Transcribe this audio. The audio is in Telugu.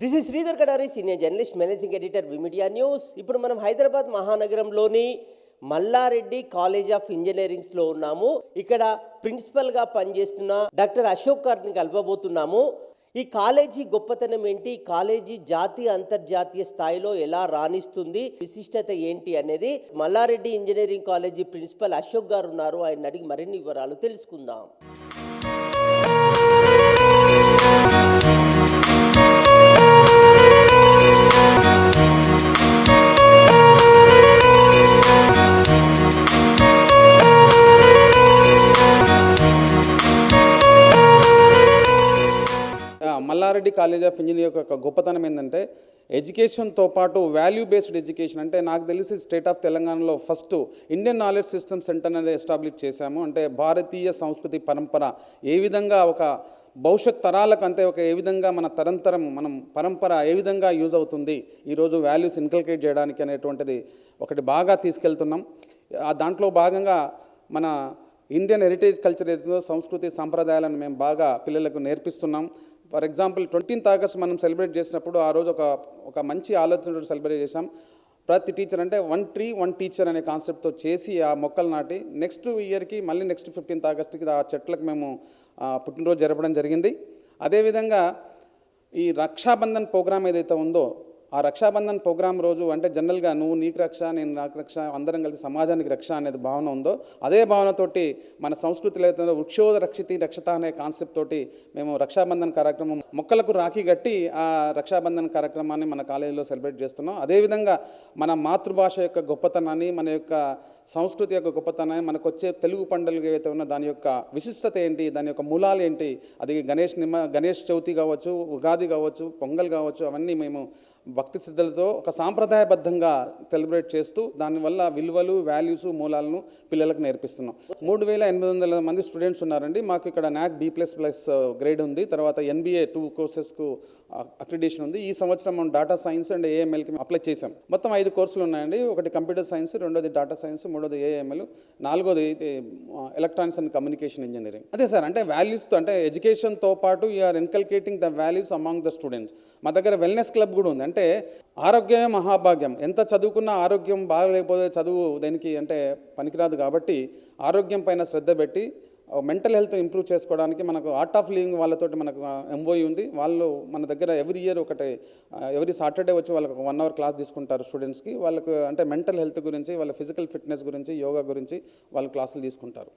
This is Sridhar Kadari senior journalist managing editor విమిడియా news ఇప్పుడు మనం హైదరాబాద్ మహానగరంలోని మల్లారెడ్డి కాలేజ్ ఆఫ్ ఇంజనీరింగ్స్లో ఉన్నాము. ఇక్కడ ప్రిన్సిపల్గా పనిచేస్తున్న డాక్టర్ అశోక్ గారిని కలపబోతున్నాము ఈ కాలేజీ గొప్పతనం ఏంటి? కాలేజీ జాతీయ అంతర్జాతీయ స్థాయిలో ఎలా రాణిస్తుంది? విశిష్టత ఏంటి అనేది Mallareddy engineering college principal Ashok గారు ఉన్నారు. ఆయన అడిగి మరిన్ని వివరాలు తెలుసుకుందాం. మల్లారెడ్డి కాలేజ్ ఆఫ్ ఇంజనీరింగ్ యొక్క గొప్పతనం ఏంటంటే ఎడ్యుకేషన్తో పాటు వాల్యూ బేస్డ్ ఎడ్యుకేషన్ అంటే నాకు తెలిసి స్టేట్ ఆఫ్ తెలంగాణలో first Indian knowledge system centre అనేది ఎస్టాబ్లిష్ చేశాము. అంటే భారతీయ సంస్కృతి పరంపర ఏ విధంగా ఒక భవిష్యత్ తరాలకు అంతే ఒక ఏ విధంగా మన తరంతరం మనం పరంపర ఏ విధంగా యూజ్ అవుతుంది ఈరోజు వాల్యూస్ ఇన్కల్కేట్ చేయడానికి అనేటువంటిది ఒకటి బాగా తీసుకెళ్తున్నాం. ఆ దాంట్లో భాగంగా మన ఇండియన్ హెరిటేజ్ కల్చర్ ఏదైతుందో సంస్కృతి సాంప్రదాయాలను మేము బాగా పిల్లలకు నేర్పిస్తున్నాం. ఫర్ ఎగ్జాంపుల్ ట్వంటీన్త్ ఆగస్ట్ మనం సెలబ్రేట్ చేసినప్పుడు ఆ రోజు ఒక ఒక మంచి ఆలోచనతో సెలబ్రేట్ చేశాం. ప్రతి టీచర్ అంటే వన్ ట్రీ వన్ టీచర్ అనే కాన్సెప్ట్తో చేసి ఆ మొక్కలు నాటి నెక్స్ట్ ఇయర్కి మళ్ళీ నెక్స్ట్ ఫిఫ్టీన్త్ ఆగస్ట్కి ఆ చెట్లకు మేము పుట్టినరోజు జరపడం జరిగింది. అదేవిధంగా ఈ రక్షాబంధన్ ప్రోగ్రామ్ ఏదైతే ఉందో ఆ రక్షాబంధన్ ప్రోగ్రామ్ రోజు అంటే జనరల్గా నువ్వు నీకు రక్ష నేను నాకు రక్ష అందరం కలిసి సమాజానికి రక్ష అనేది భావన ఉందో అదే భావనతోటి మన సంస్కృతిలో అయితే వృక్షోద రక్షితి రక్షత అనే కాన్సెప్ట్ తోటి మేము రక్షాబంధన్ కార్యక్రమం మొక్కలకు రాఖీ కట్టి ఆ రక్షాబంధన్ కార్యక్రమాన్ని మన కాలేజీలో సెలబ్రేట్ చేస్తున్నాం. అదేవిధంగా మన మాతృభాష యొక్క గొప్పతనాన్ని మన యొక్క సంస్కృతి యొక్క గొప్పతనాన్ని మనకు వచ్చే తెలుగు పండుగలు ఏవైతే ఉన్నా దాని యొక్క విశిష్టత ఏంటి దాని యొక్క మూలాలు ఏంటి అది గణేష్ నిమ గణేష్ చవితి కావచ్చు ఉగాది కావచ్చు పొంగల్ కావచ్చు అవన్నీ మేము భక్తి శ్రద్ధలతో ఒక సాంప్రదాయబద్ధంగా సెలబ్రేట్ చేస్తూ దానివల్ల విలువలు వాల్యూస్ మూలాలను పిల్లలకు నేర్పిస్తున్నాం. మూడు వేల ఎనిమిది వందల మంది స్టూడెంట్స్ ఉన్నారండి. మాకు ఇక్కడ నాక్ బి ప్లస్ ప్లస్ గ్రేడ్ ఉంది. తర్వాత ఎన్బిఏ టూ కోర్సెస్కు అక్రిడేషన్ ఉంది. ఈ సంవత్సరం మనం డాటా సైన్స్ అండ్ ఏఎంఎల్కి అప్లై చేసాం మొత్తం ఐదు కోర్సులు ఉన్నాయండి. ఒకటి కంప్యూటర్ సైన్స్ రెండోది డాటా సైన్స్ మూడోది ఏఎంఎల్ నాలుగోది ఎలక్ట్రానిక్స్ అండ్ కమ్యూనికేషన్ ఇంజనీరింగ్. అదే సార్ అంటే వాల్యూస్తో అంటే ఎడ్యుకేషన్తో పాటు you are inculcating the values among the students. మా దగ్గర వెల్నెస్ క్లబ్ కూడా ఉంది. అంటే ఆరోగ్యమే మహాభాగ్యం. ఎంత చదువుకున్నా ఆరోగ్యం బాగలేకపోతే చదువు దేనికి అంటే పనికిరాదు కాబట్టి ఆరోగ్యం పైన శ్రద్ధ పెట్టి మెంటల్ హెల్త్ ఇంప్రూవ్ చేసుకోవడానికి మనకు ఆర్ట్ ఆఫ్ లివింగ్ వాళ్ళతోటి మనకు ఎంఓయి ఉంది. వాళ్ళు మన దగ్గర ఎవ్రీ ఇయర్ ఒకటి ఎవ్రీ సాటర్డే వచ్చి వాళ్ళకి వన్ అవర్ క్లాస్ తీసుకుంటారు స్టూడెంట్స్కి. వాళ్ళకు అంటే మెంటల్ హెల్త్ గురించి వాళ్ళ ఫిజికల్ ఫిట్నెస్ గురించి యోగా గురించి వాళ్ళు క్లాసులు తీసుకుంటారు.